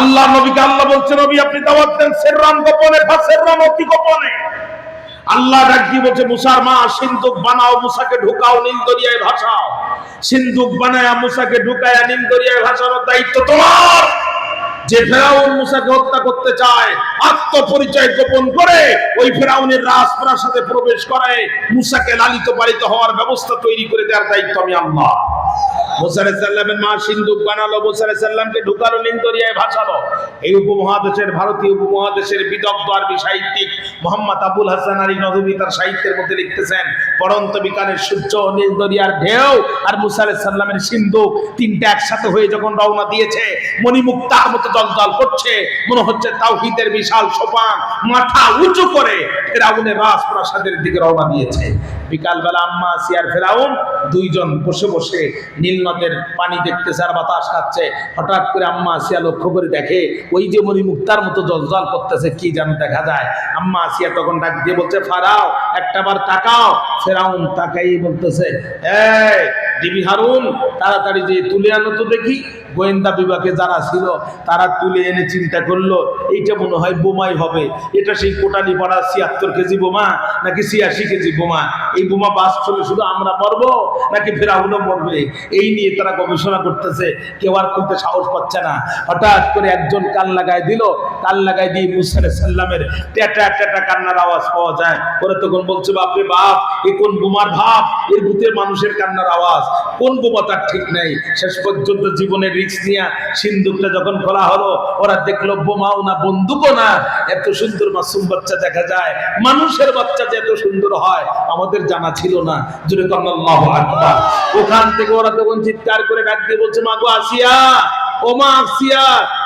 আল্লাহ নবীকে আল্লাহ বলছে নবী, আপনি দাওয়াত দেন সেররাম গোপনে বা সেররাম অতি গোপনে। আল্লাহ ডাকি বলছে, মুসার মা সিন্দুক বানাও, মুসাকে ঢুকাও, নীল দরিয়ায় ভাসাও। সিন্দুক বানায়া, মুসাকে ঢুকায়া, নীল দরিয়ায় ভাসানোর দায়িত্ব তোমার। যে ফেরাউন মুসাকে হত্যা করতে চায়, আত্মপরিচয় গোপন করে ওই ফেরাউনের রাজপ্রাসাদে প্রবেশ করে। মুসাকে লালিত পালিত হওয়ার ব্যবস্থা তৈরি করে দেওয়ার দায়িত্ব আমি আল্লাহ। উপমহাদেশের বিদগ্ধ সাহিত্যিক মোহাম্মদ আবুল হাসান সাহিত্যের মধ্যে লিখতেছেন বিকানের সূর্য নীল দরিয়ার ঢেউ আর মুসা আলাইহিস সালামের সিন্ধুক তিনটা একসাথে হয়ে যখন রওনা দিয়েছে, মণিমুক্তার মতো দলদল করছে। মনে হচ্ছে তাওহীদের বিশাল সোপান, মাথা উঁচু করে ফেরাউনের রাজপ্রাসাদের দিকে রওনা দিয়েছে। বিকালবেলা আম্মা সিয়ার ফেরাউন দুইজন বসে বসে নীল নদের পানি দেখতেছে আর বাতাস খাচ্ছে। হঠাৎ করে আম্মা আসিয়া লক্ষ্য করে দেখে, ওই যে মনি মুক্তার মতো জলজল করতেছে, কি যেন দেখা যায়। আম্মা আসিয়া তখন ডাক দিয়ে বলছে, ফারাও একটা বার তাকাও। ফেরাউন তাকাই বলতেছে, এই ডিবি হারুন, তাড়াতাড়ি যে তুলে আনো তো দেখি। গোয়েন্দা বিভাগে যারা ছিল, তারা তুলে এনে চিন্তা করল, এইটা মনে হয় বোমাই হবে। এটা সেই কোটালি পাড়া ছিয়াত্তর কেজি বোমা নাকি ছিয়াশি কেজি বোমা? এই বোমা বাস চলে শুধু আমরা মরবো নাকি ফেরাউনও মরবে? এই নিয়ে তারা গবেষণা করতেছে। কেউ আর খুলতে সাহস পাচ্ছে না। হঠাৎ করে একজন কান লাগাই দিল। কান লাগাই দিয়ে মুসা সাল্লামের টেটা টেটা কান্নার আওয়াজ পাওয়া যায়। ওরা তখন বলছে, বাপরে বাপ, এ কোন বোমার ভাব? এর ভূতের মানুষের কান্নার আওয়াজ। কোন বোমা তার ঠিক নেই? শেষ পর্যন্ত জীবনের রিক্স নিয়ে সিন্ধুকটা যখন খোলা হলো, ওরা দেখল, বোমাও না, বন্দুকও না। এত সুন্দর মাসুম বাচ্চা দেখা যায়। মানুষের বাচ্চা যে এত সুন্দর হয়, আমাদের জানা ছিল না। জুড়ে আল্লাহু আকবার। ওখান থেকে ওরা তখন চিৎকার করে ডাক দিয়ে বলছে, মাগো আসিয়া ও মা আসিয়া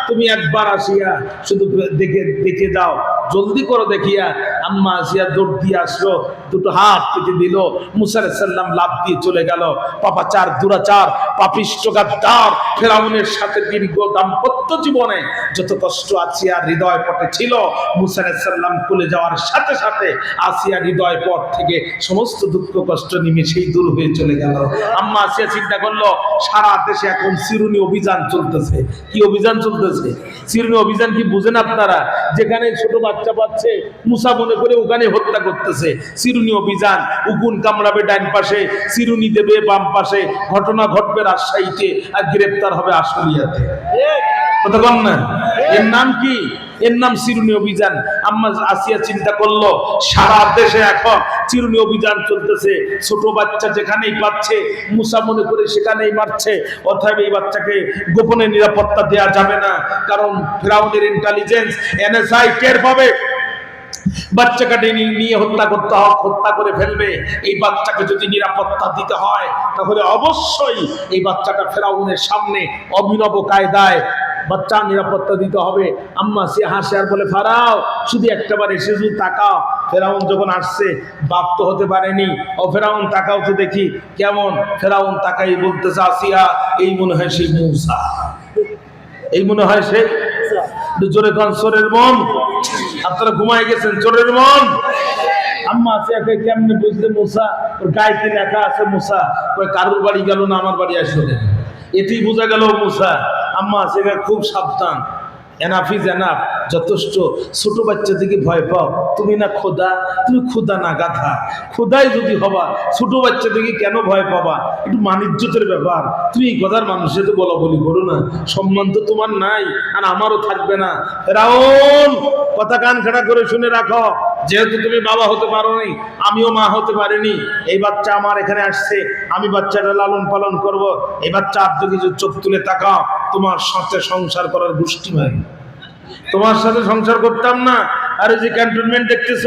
তুমি একবার আসিয়া শুধু দেখে দেখে যাও। জলদি করো দেখিয়া। আম্মা আসিয়া দৌড় দিয়ে আসলো, দুটো হাত পেতে দিল। মুসার সাল্লাম লাভ দিয়ে চলে গেল। পাপাচার দুরাচার পাপিষ্ট গাদ্দার। ফেরাউনের সাথে দীর্ঘ দাম্পত্য জীবনে যত কষ্ট আসিয়ার হৃদয় পটে ছিল মুসার সাল্লাম কুলে যাওয়ার সাথে সাথে আসিয়া হৃদয় পট থেকে সমস্ত দুঃখ, কষ্ট নিমেষেই দূর হয়ে চলে গেল। আম্মা আসিয়া চিন্তা করল, সারা দেশে এখন চিরুনি অভিযান চলতেছে। কি অভিযান চলতেছে? চিরুনি অভিযান কি বুঝেন আপনারা? যেখানে ছোট বাচ্চা পাচ্ছে মুসা মনে করে ওখানে হত্যা করতেছে। চিরুনি অভিযান উকুন কামড়াবে ডান পাশে চিরুনি দেবে বাম পাশে। ঘটনা ঘটবে রাজশাহীতে আর গ্রেপ্তার হবে আশুলিয়াতে। কতক্ষণ না? এর নাম কি? এর নাম চিরুনি অভিযান। আম্মা আসিয়া চিন্তা করল, সারা দেশে এখন চিরুনি অভিযান চলতেছে। ছোট বাচ্চা যেখানেই পাচ্ছে, মুসা মনে করে সেখানেই মারছে। অর্থাৎ এই বাচ্চাকে গোপনে নিরাপত্তা দেওয়া যাবে না। কারণ ফেরাউনের ইন্টেলিজেন্স এনএসআই টের পাবে। বাচ্চাকে নিয়ে হত্যা করতে হত্যা করে ফেলবে। এই বাচ্চাকে যদি নিরাপত্তা দিতে হয়, তাহলে অবশ্যই এই বাচ্চাটা ফেরাউনের সামনে অভিনব কায়দায় বাচ্চা নিরাপত্তা দিতে হবে। আম্মা সে হাসে আর বলে ফারাও শুধু একটাবার এসে শুধু তাকাও। ফেরাউন যখন আসছে বাপ তো হতে পারেনি। ও ফেরাউন তাকাও তো দেখি কেমন? ফেরাউন তাকাই বলতেছে আসিয়া এই মনে হয় সেই মূসা। এই মনে হয় সে জোরে কান চোরের মন। আপনারা ঘুমায় গেছেন চোরের মন। আম্মা আছে একে কেমনে বুঝলে মুসা? ওর গাইতে লেখা আছে মুসা। ওই কারুর বাড়ি গেল না আমার বাড়ি আসলো? এতেই বোঝা গেল মুসা আম্মা একে খুব সাবধান। এনাফ যথেষ্ট। ছোট বাচ্চা থেকে ভয় পাও। তুমি না খোদা তুমি খোদা না গাধা? খোদাই যদি হবা, ছোট বাচ্চা থেকে কেন ভয় পাবা? একটু মানিজ্যতের ব্যাপার। তুমি এই কথার মানুষের তো বলা বলি করো না। সম্মান তো তোমার নাই, আর আমারও থাকবে না। রাউন কথা কান খাড়া করে শুনে রাখো। যেহেতু তুমি বাবা হতে পারো নি আমিও মা হতে পারিনি। এই বাচ্চা আমার এখানে আসছে, আমি বাচ্চাটা লালন পালন করব। এই বাচ্চা আর যদি চোখ তুলে তাকাও, তোমার সাথে সংসার করার গোষ্ঠী ভাই তোমার সাথে সংসার করতাম না। আর যে ক্যান্টনমেন্ট দেখতেছ,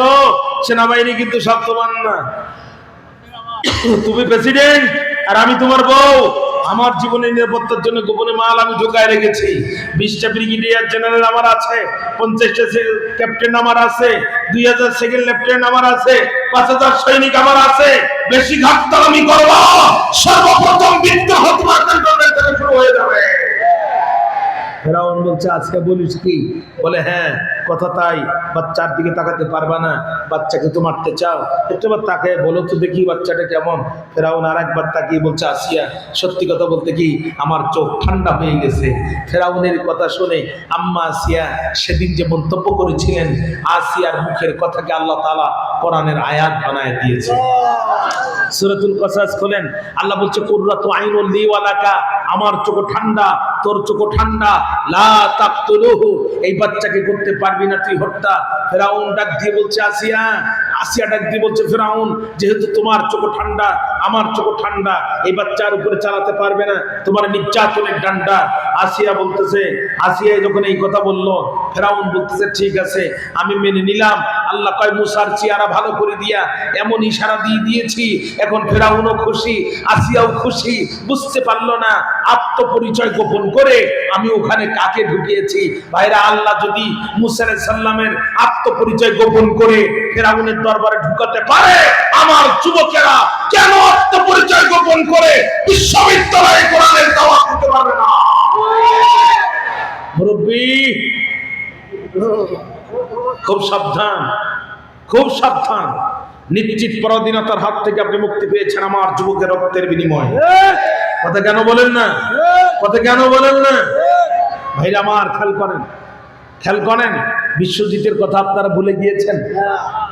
সেনাবাহিনী কিন্তু সব না। তুমি প্রেসিডেন্ট আর আমি তোমার বউ। আমার জীবনের নিরাপত্তার জন্য গোপনে মাল আমি ঢোকায় রেখেছি। বিশটা ব্রিগেডিয়ার জেনারেল আমার আছে, পঞ্চাশটা ক্যাপ্টেন আমার আছে, দুই হাজার সেকেন্ড লেফটেন্যান্ট আমার আছে, পাঁচ হাজার সৈনিক আমার আছে। বেশি ঘাটতাল আমি করব। সর্বপ্রথম বিদ্রোহ তোমার শুরু হয়ে যাবে। ফেরাউন বলছে, আজকে বলিস কি? বলে হ্যাঁ কথা তাই। বাচ্চার দিকে তাকাতে পারবা না। বাচ্চাকে তো মারতে চাও। একটাবার তাকে বলো তো দেখি বাচ্চাটা কেমন। ফেরাউন আর একবার তাকিয়ে বলছে, আসিয়া, সত্যি কথা বলতে কি, আমার চোখ ঠান্ডা হয়ে গেছে। ফেরাউনের কথা শুনে আম্মা আসিয়া সেদিন যে মন্তব্য করেছিলেন, আসিয়ার মুখের কথাকে আল্লাহ তালা কোরআনের আয়াত বানায় দিয়েছে। সুরাতুল কসাস খোলেন। আল্লাহ বলছে, কুররাতু আইনুল লিওয়ালাকা আমার চোখ ঠান্ডা, তোর চোখ ঠান্ডা। লা তাকতুলুহু, এই বাচ্চাকে করতে পারবি না তুই হত্যা। ফেরাউন ডাক দিয়ে বলছে, আসিয়া। আসিয়া ডাক দিয়ে বলছে, ফেরাউন, যেহেতু তোমার চোখ ঠান্ডা, আমার চোখ ঠান্ডা, এই বাচ্চার উপরে চালাতে পারবে না, তোমার নির্যাতনের ডান্ডা। আসিয়া বলতেছে আসিয়া যখন এই কথা বলল, ফেরাউন বলতেছে, ঠিক আছে, আমি মেনে নিলাম। আল্লাহ কয়, মুসার চেহারা ভালো করে দিয়া এমন ইশারা দিয়ে দিয়েছি, এখন ফেরাউনও খুশি, আসিয়াও খুশি, বুঝতে পারল না, আত্মপরিচয় গোপন করে আমি ওখানে কাকে ঢুকিয়েছি? ভাইরা, আল্লাহ যদি মুসা আলাইহিস সাল্লামের আত্মপরিচয় গোপন করে ফেরাউনের দরবারে ঢুকাতে পারে, আমার যুবকেরা কেন আত্মপরিচয় গোপন করে বিশ্ববিদ্যালয়ে কোরআনের দাওয়াত দিতে পারবে না মুরব্বী খুব সাবধান খুব সাবধান। নিশ্চিত পরাধীনতার হাত থেকে আপনি মুক্তি পেয়েছেন আমার যুবকের রক্তের বিনিময়। কথা কেন বলেন না? কথা কেন বলেন না? ভাইরা আমার খেয়াল করেন খেয়াল করেন, বিশ্বজিতের কথা আপনারা ভুলে গিয়েছেন?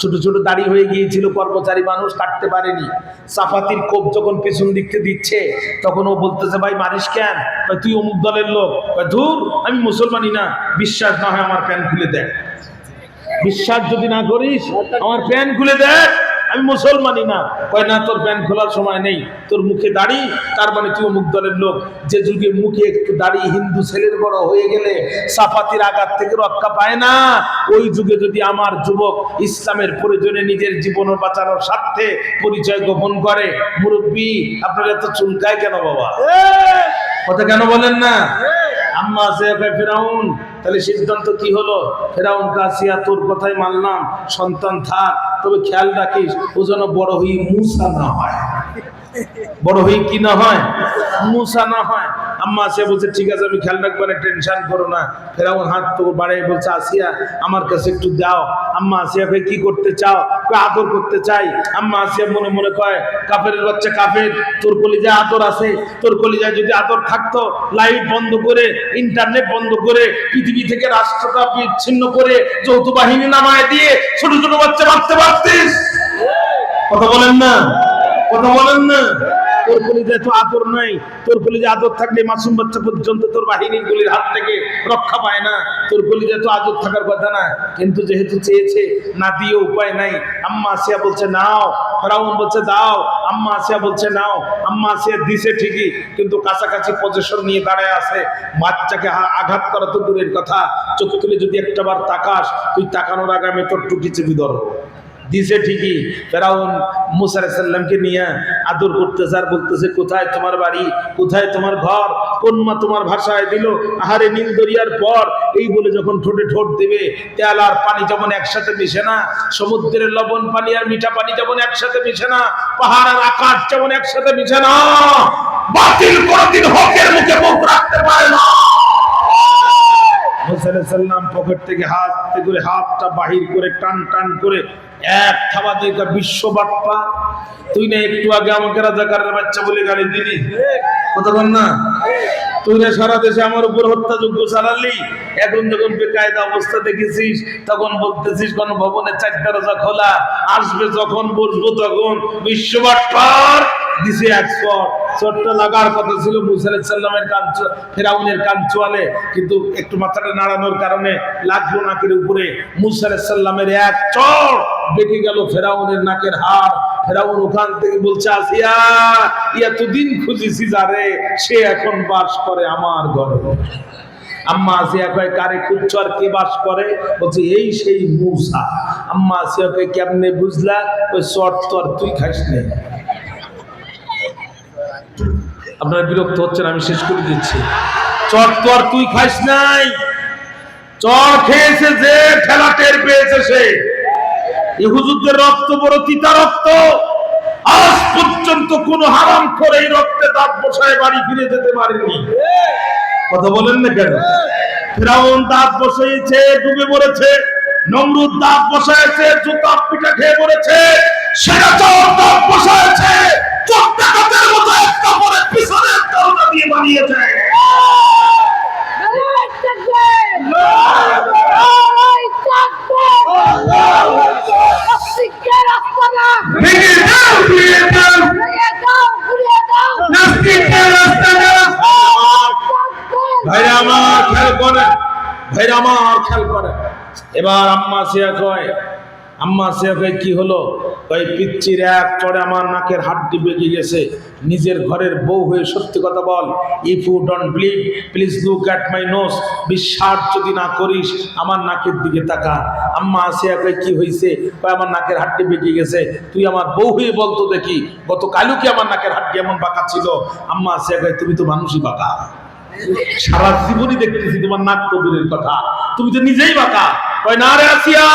ছোট ছোট দাড়ি হয়ে গিয়েছিল, কর্মচারী মানুষ কাটতে পারেনি। সাফাতির কোপ যখন পেছন দিকতে দিচ্ছে, তখন ও বলতেছে, ভাই, মারিস কেন? তুই অমুক দলের লোক। ধুর, আমি মুসলমানই না, বিশ্বাস না হয় আমার প্যান খুলে দেয় বিশ্বাস যদি না করিস আমার প্যান্ট খুলে দেখ আমি মুসলমানই না। কয় না তোর প্যান খোলার সময় নেই। তোর মুখে দাড়ি তার মানে তুই মুখ দলের লোক। যে যুগে মুখে একটু দাড়ি হিন্দু ছেলের বড় হয়ে গেলে সাফাতির আঘাত থেকে রক্ষা পায় না ওই যুগে যদি আমার যুবক ইসলামের প্রয়োজনে নিজের জীবন বাঁচানোর স্বার্থে পরিচয় গোপন করে মুরব্বী আপনারা এত চুলকায় কেন বাবা? কথা কেন বলেন না? আম্মা কয় ফেরাউন। তাহলে সিদ্ধান্ত কি হলো? ফেরাউন কাসিয়া তোর কথাই মানলাম, সন্তান থাক, তবে খেয়াল রাখিস, ও যেন বড় হয়ে মুসা না হয়। বড় হয়ে কি না হয়? মুসা না হয়। আম্মা আসিয়া বলছে, ঠিক আছে আমি খেয়াল রাখব না, টেনশন করো না। ফেরাউন হাত তো বাড়াই বলছে, আসিয়া, আমার কাছে একটু দাও। আম্মা আসিয়া, ভাই, কি করতে চাও? আদর করতে চাই? আম্মা আসিয়া মনে মনে কয় কাফের বাচ্চা কাফের, তোর কলিজায় আদর আছে। তোর কলিজায় যদি আদর থাকতো, লাইট বন্ধ করে, ইন্টারনেট বন্ধ করে, পৃথিবী থেকে রাষ্ট্রটা বিচ্ছিন্ন করে, যৌথ বাহিনী নামায় দিয়ে ছোট ছোট বাচ্চা মারতে পারতিস? কথা বলেন না, কথা বলেন না। তোর কলিজায় তো আদর নাই। তোর কলিজায় আদর থাকলে মাসুম বাচ্চা পর্যন্ত তোর বাহিনীর গুলির হাত থেকে রক্ষা পায় না। তোর কলিজায় তো আদর থাকার কথা না। কিন্তু যেহেতু চেয়েছে, না দিয়ে উপায় নাই। আম্মা আসিয়া বলছে, নাও। ফেরাউন বলছে, দাও। আম্মা আসিয়া বলছে, নাও। আম্মা আসিয়া দিছে ঠিকই, কিন্তু কাছাকাছি পজিশন নিয়ে দাঁড়ায় আছে। বাচ্চাকে আঘাত করা তো দূরের কথা। চোখ তুলে যদি একটাবার তাকাস, তুই তাকানোর আগে আমি তোর টুটি চেপি ধরবো। দিছে ঠিকই। ফেরাউন মুসা সাল্লামকে নিয়ে আদর করতেছে আর বলতেছে, কোথায় তোমার বাড়ি? কোথায় তোমার ঘর? কোন মা তোমার ভাষায় দিল, আহারে নীল দরিয়ার পর? এই বলে যখন ঠোঁটে ঠোঁট দেবে, তেল আর পানি যেমন একসাথে মিশে না, সমুদ্রের লবণ পানি আর মিঠা পানি যেমন একসাথে মিশে না, পাহাড় আর আকাশ যেমন একসাথে মিশে না, বাতিল কোনদিন হকের মুখে মুখ রাখতে পারে না। পকেট থেকে হাত করে হাতটা বাহির করে টান টান করে এক থাবা তুই বিশ্ব বাপ্পা, তুই না একটু আগে আমাকে রাজাকারের বাচ্চা বলে গালি দিলি? কতক্ষণ না। তুই না সারা দেশে আমার উপর হত্যাযোগ্য চালালি? এখন যখন বেকায়দা অবস্থা দেখেছিস, তখন বলতেছিস কোন ভবনের চার দরজা খোলা, আসবে যখন, বসবো তখন। বিশ্ব বাপ্পার দিছে এক শট শটটা লাগার কথা ছিল মুসা কান ফেরাউনের কান চুয়ালে, কিন্তু একটু মাথাটা নাড়ানোর কারণে লাগল নাকের উপরে। মুসা এক চড় বেঁকে গেল ফেরাউনের নাকের হাড়। ফেরাউন ওখান থেকে বলছে, আসিয়া, এতদিন খুঁজেছি যারে সে এখন বাস করে আমার ঘরে। আম্মা আসিয়া কয়, কারে কুচ্ছ আর কে বাস করে? বলছে, এই সেই মূসা। আম্মা আসিয়া কয়, কেমনে বুঝলা? ওই শর্ট তো তুই খাইস নাই। আপনারা বিরক্ত হচ্ছেন, আমি শেষ করে দিচ্ছি। চট তো আর তুই খাইস নাই। চট খেয়েছে যে, ঠেলা টের পেয়েছে সে। হুজুরদের রক্ত বড় তিতা রক্ত। আজ পর্যন্ত কোন হারাম করে এই রক্তে দাঁত বসায় বাড়ি ফিরে যেতে পারেনি। কথা বলেন না কেন? ফেরাউন দাঁত বসিয়েছে, ডুবে পড়েছে নমরুদ দাঁত বসাইছে জুতা পিঠা খেয়ে পড়েছে সেটা চোর দাঁত বসাইছে চোর ডাকাতের মতো একটা পরে পিছনে একটা ওটা দিয়ে বানিয়েছে ভেঙে দাও ভেঙে দাও নাস্তিকদের রাস্তা দাও ভাইরা আমার খেয়াল করে ভাইরা আমার খেয়াল করে সিয়া কয়, আম্মা সিয়া কয়, কি হলো? কয়, পিচ্চির এক চড়ে আমার নাকের হাড্ডি বেগে গেছে। নিজের ঘরের বউ হয়ে সত্যি কথা বল। If you don't believe please look at my nose বিশ্বাস যদি না করিস, আমার নাকের দিকে তাকা। আম্মা আসিয়া কয়, কি হয়েছে কয়, আমার নাকের হাড্ডি বেগে গেছে। তুই আমার বউ হয়ে বলতো দেখি। গত কালু কি আমার নাকের হাড্ডি এমন বাঁকা ছিল? আম্মা আসিয়া কয়, তুমি তো মানুষই বাঁকা। সারা জীবনই দেখতেছি তোমার নাক কবিরের কথা। তুমি তো নিজেই বাঁকা। কয়, না রে আসিয়া,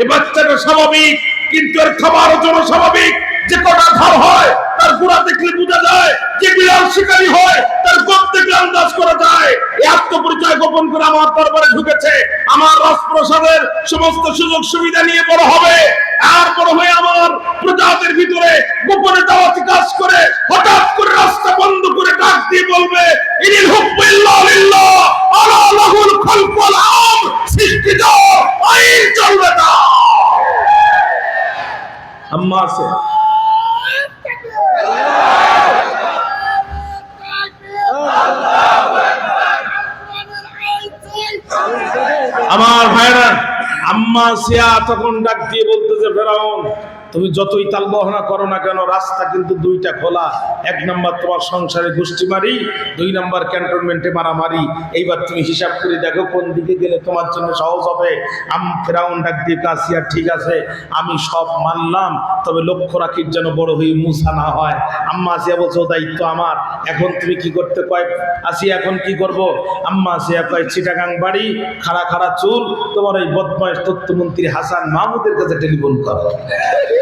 এ বাচ্চাটা স্বাভাবিক, কিন্তু এর খাবারও জন্য স্বাভাবিক, যে কটা ঘর হয় তার গুড়া দেখলে বোঝা যায় যে বিড়াল শিকারী হয়, তার গোপ দেখলে আন্দাজ করা যায়। এই আত্মপরিচয় গোপন করে আমার দরবারে ঢুকেছে। আমার রাজপ্রসাদের সমস্ত সুযোগ সুবিধা নিয়ে বড় হবে। আর বড় হয়ে আমার প্রজাদের ভিতরে গোপনে দাওয়াতি কাজ করে হঠাৎ করে রাস্তা বন্ধ করে ডাক দিয়ে বলবে, ইনিল লিল্লাহ, আলা লাহুল খালকুল আম সৃষ্টি আইন চলবে না আম্মা আছে। আম্মা সিয়া তখন ডাক দিয়ে বলতেছে, ফেরাউন, তুমি যতই তাল বহনা করো না কেন, রাস্তা কিন্তু দুইটা খোলা। এক নম্বর তোমার সংসারে গোষ্ঠী মারি, দুই নম্বর ক্যান্টনমেন্টে মারামারি। এইবার তুমি হিসাব করে দেখো কোন দিকে গেলে তোমার জন্য সহজ হবে। আম ফেরাউন ডাক দিয়ে কাসিয়া ঠিক আছে, আমি সব মানলাম, তবে লক্ষ্য রাখির যেন বড় হয়ে মুসা না হয়। আম্মা আসিয়া বলছে দায়িত্ব আমার, এখন তুমি কি করতে কয়? আসি, এখন কি করব? আম্মা আসিয়া কয় চিটাগাং বাড়ি, খাড়া খাড়া চুল, তোমার ওই বদমাইশ তথ্যমন্ত্রী হাসান মাহমুদের কাছে টেলিফোন করো।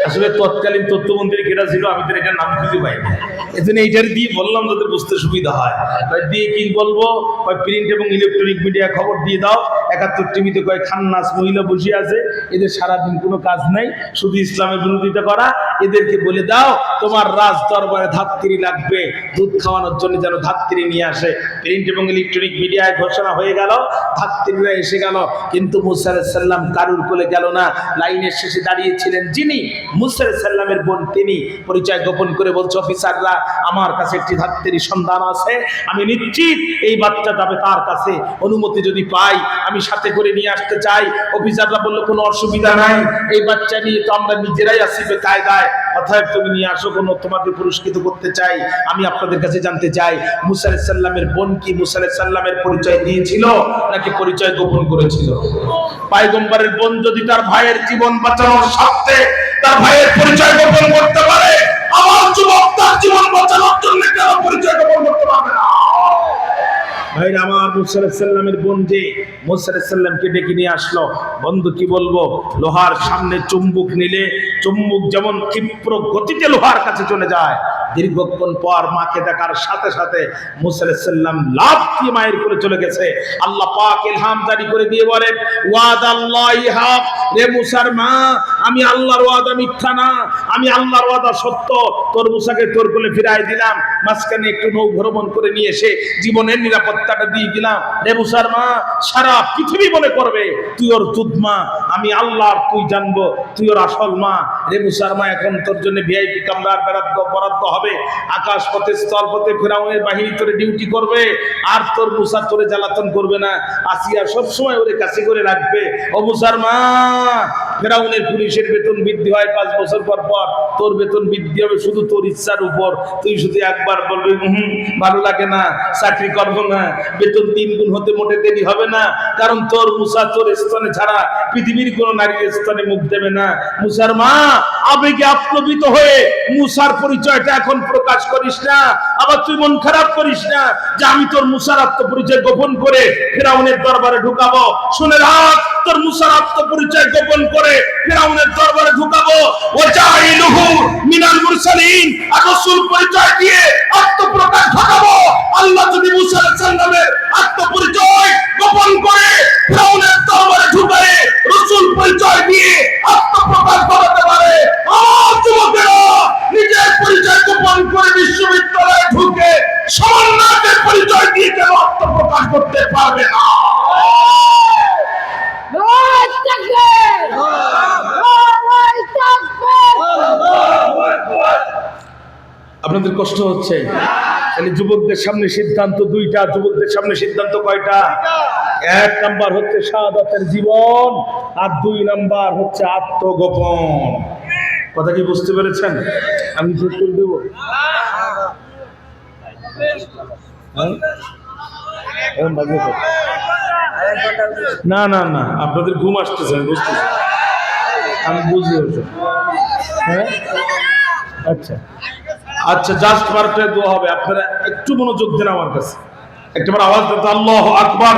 আসলে তৎকালীন তথ্যমন্ত্রী কেটা ছিল, আমি তো এটার নাম খুঁজে পাই না এজন্য এইটার দিয়ে বললাম যাতে বুঝতে সুবিধা হয়। তাই দিয়ে কি বলব? কয় প্রিন্ট এবং ইলেকট্রনিক মিডিয়া খবর দিয়ে দাও। একাত্তর টিভিতে কয় খান্নাস মহিলা বসে আছে। এদের সারাদিন কোনো কাজ নাই। শুধু ইসলামের বিরোধিতা করা। এদেরকে বলে দাও, তোমার রাজ দরবারে ধাত্রী লাগবে। দুধ খাওয়ানোর জন্য যেন ধাত্রী নিয়ে আসে। প্রিন্ট এবং ইলেকট্রনিক মিডিয়ায় ঘোষণা হয়ে গেল। ধাত্রীরা এসে গেল। কিন্তু মুসা সাল্লাম কারুর কোলে গেল না। লাইনের শেষে দাঁড়িয়েছিলেন যিনি। মুসা সাল্লামের বোন তিনি। পরিচয় গোপন করে বলছে, অফিসাররা আমার কাছে একটি ধাত্রী সন্ধান আছে। আমি নিশ্চিত এই বাচ্চা যাবে তার কাছে। অনুমতি যদি পাই, আমি সাথে করে নিয়ে আসতে চাই। অফিসাররা বলল, কোনো অসুবিধা নাই। এই বাচ্চা নিয়ে তো আমরা নিজেরাই আসিবে কায়দায় অতএব তুমি নিয়ে আসো, কোনো তোমাকে পুরস্কৃত করতে চাই। আমি আপনাদের কাছে জানতে চাই, মুসা সাল্লামের বোন কি মুসা সাল্লামের পরিচয় দিয়েছিল, নাকি পরিচয় গোপন করেছিল? পায়গম্বরের বোন যদি তার ভাইয়ের জীবন বাঁচানোর স্বার্থে তার ভাইয়ের পরিচয় গোপন করতে পারে আমার যুবক তার জীবন বাঁচানোর জন্য কেন করতে পারবে না? আমার মুসাল্লামের বোন যে মুসাল্লামকে ডেকে নিয়ে আসলো, বন্ধু কি বলব? লোহার সামনে চুম্বুক নিলে চুম্বুক যেমন ক্ষিপ্র গতিতে লোহার কাছে চলে যায় দীর্ঘক্ষণ পর মাকে দেখার সাথে সাথে মুসাল্লাম লাভ দিয়ে মায়ের করে চলে গেছে। আল্লাহ পাক ইলহাম জারি করে দিয়ে বলেন ওয়াদ আল্লাহ হাক, রে মুসার মা, আমি আল্লাহর ওয়াদা মিথ্যা না, আমি আল্লাহর ওয়াদা সত্য। তোর মুসাকে তোর কোলে ফিরাই দিলাম, মাঝখানে একটু নৌ ভ্রমণ করে নিয়ে এসে জীবনের নিরাপত্তাটা দিয়ে দিলাম। রে মুসার মা, সারা পৃথিবী মনে করবে, তুই ওর দুধ মা আমি আল্লাহ, তুই জানব, তুই ওর আসল মা। রেবু মুসার মা, এখন তোর জন্য ভিআইপি কামরার বরাদ্দ বরাদ্দ হবে। আকাশ পথে, স্থল পথে ফেরাউনের বাহিনী তোরে ডিউটি করবে, আর তোর মুসা তোরে জ্বালাতন করবে না। আসিয়া সবসময় ওরে কাছে করে রাখবে। ও মুসার মা, ফেরাউনের পুলিশের বেতন বৃদ্ধি হয় পাঁচ বছর পর পর। তোর বেতন বৃদ্ধি হবে শুধু তোর ইচ্ছার উপর। তুই শুধু একবার বলবি হুম, ভালো লাগে না, চাকরি করব না। বেতন তিন গুণ হতে মোটে দেরি হবে না। কারণ তোর মুসা তোর স্তনে ছাড়া পৃথিবীর কোন নারীর স্তনে মুখ দেবে না। মুসার মা আবেগে আপ্লবিত হয়ে মুসার পরিচয়টা এখন প্রকাশ করিস না? আবার তুই মন খারাপ করিস না যে আমি তোর মুসার আত্মপরিচয় গোপন করে ফেরাউনের দরবারে ঢুকাবো? শুনে রাখ, তোর মুসার আত্মপরিচয় গোপন করে ফেরাউনের দরবারে ঢুকাবো। ও জাইলুহু মিনাল মুরসালিন, আর রাসূল পরিচয় দিয়ে আত্মপ্রকাশ ঘটাবো আল্লাহ যদি মুসা আলাইহিস আত্মপরিচয় গোপন করে ফেরাউনের দরবারে ঢুকায় রাসূল পরিচয় দিয়ে আত্মপ্রকাশ ঘটাতে পারে আমার যুবকেরা নিজের পরিচয় গোপন করে বিশ্ববিদ্যালয়ে ঢুকে সমন্বয়কের পরিচয় দিয়ে কেন আত্মপ্রকাশ করতে পারবে না Lord, takbir! Lord, takbir! আপনাদের কষ্ট হচ্ছে তাহলে সামনে সিদ্ধান্ত দুইটা, যুবকদের সামনে সিদ্ধান্ত কয়টা? এক নাম্বার হচ্ছে শাহাদাতের জীবন, আর দুই নাম্বার হচ্ছে আত্মগোপন। কথা কি বুঝতে পেরেছেন? আমি শেষ করে দেবো? হ্যাঁ? না না না, আপনাদের ঘুম আসতেছে, আমি বুঝতেছি। আমি বুঝতে পারছি হ্যাঁ? আচ্ছা। আচ্ছা জাস্ট পারফেক্ট দোয়া হবে। আপনারা একটু মনোযোগ দেন আমার কাছে। একটাবার আওয়াজ দিতে আল্লাহ আকবার।